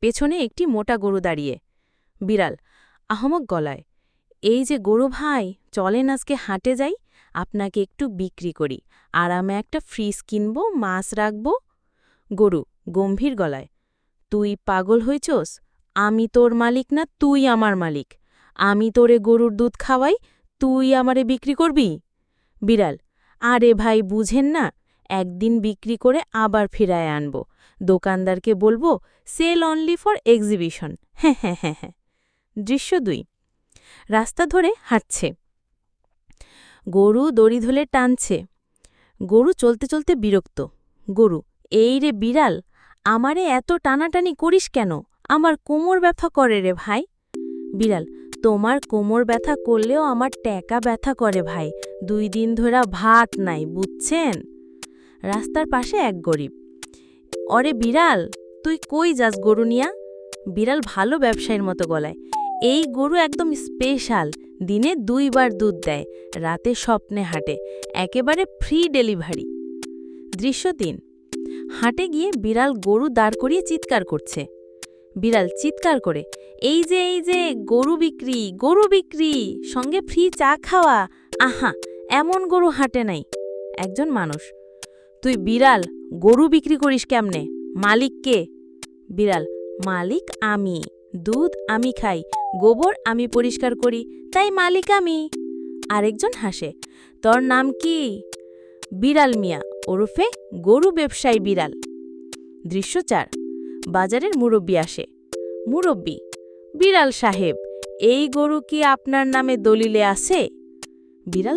পেছনে একটি মোটা গরু দাঁড়িয়ে। বিড়াল, আহমক গলায়, এই যে গরু ভাই, চলেন আজকে হাটে যাই, আপনাকে একটু বিক্রি করি, আরামে একটা ফ্রিজ কিনব, মাছ রাখব। গরু, গম্ভীর গলায়, তুই পাগল হইছস? আমি তোর মালিক না, তুই আমার মালিক। আমি তোরে গরুর দুধ খাওয়াই, তুই আমারে বিক্রি করবি? বিড়াল, আরে ভাই, বুঝেন না একদিন বিক্রি করে আবার ফিরায় আনব। দোকানদারকে বলব, সেল অনলি ফর এক্সিবিশন। হ্যাঁ হ্যাঁ হ্যাঁ হ্যাঁ। দৃশ্য দুই। রাস্তা ধরে হাঁটছে। গরু দড়ি ধরে টানছে। গরু চলতে চলতে বিরক্ত। গরু, এই রে বিড়াল, আমারে এত টানাটানি করিস কেন? আমার কোমর ব্যথা করে রে ভাই। বিড়াল, তোমার কোমর ব্যথা করলেও আমার ট্যাকা ব্যথা করে ভাই। দুই দিন ধরা ভাত নাই, বুঝছেন? রাস্তার পাশে এক গরিব। অরে বিড়াল, তুই কই যাস গরু নিয়া? বিড়াল ভালো ব্যবসায়ীর মতো গলায়। এই গরু একদম স্পেশাল দিনে দুইবার দুধ দেয়, রাতে স্বপ্নে হাঁটে, একেবারে ফ্রি ডেলিভারি দৃশ্য তিন। হাঁটে গিয়ে বিড়াল গরু দাঁড় করিয়ে চিৎকার করছে। বিড়াল চিৎকার করে, এই যে এই যে, গরু বিক্রি গরু বিক্রি, সঙ্গে ফ্রি চা খাওয়া, আহা, এমন গরু হাঁটে নাই। একজন মানুষ তুই বিড়াল, গরু বিক্রি করিস কেমনে? মালিক কে? বিড়াল, মালিক আমি। দুধ আমি খাই, গোবর আমি পরিষ্কার করি, তাই মালিক আমি। আরেকজন হাসে, তোর নাম কি? বিড়াল মিয়া, ওরফে গরু ব্যবসায়ী বিড়াল। দৃশ্য চার, বাজারের মুরব্বি আসে। মুরব্বি, বিড়াল সাহেব, এই গরু কি আপনার নামে দলিলে আছে? বিড়াল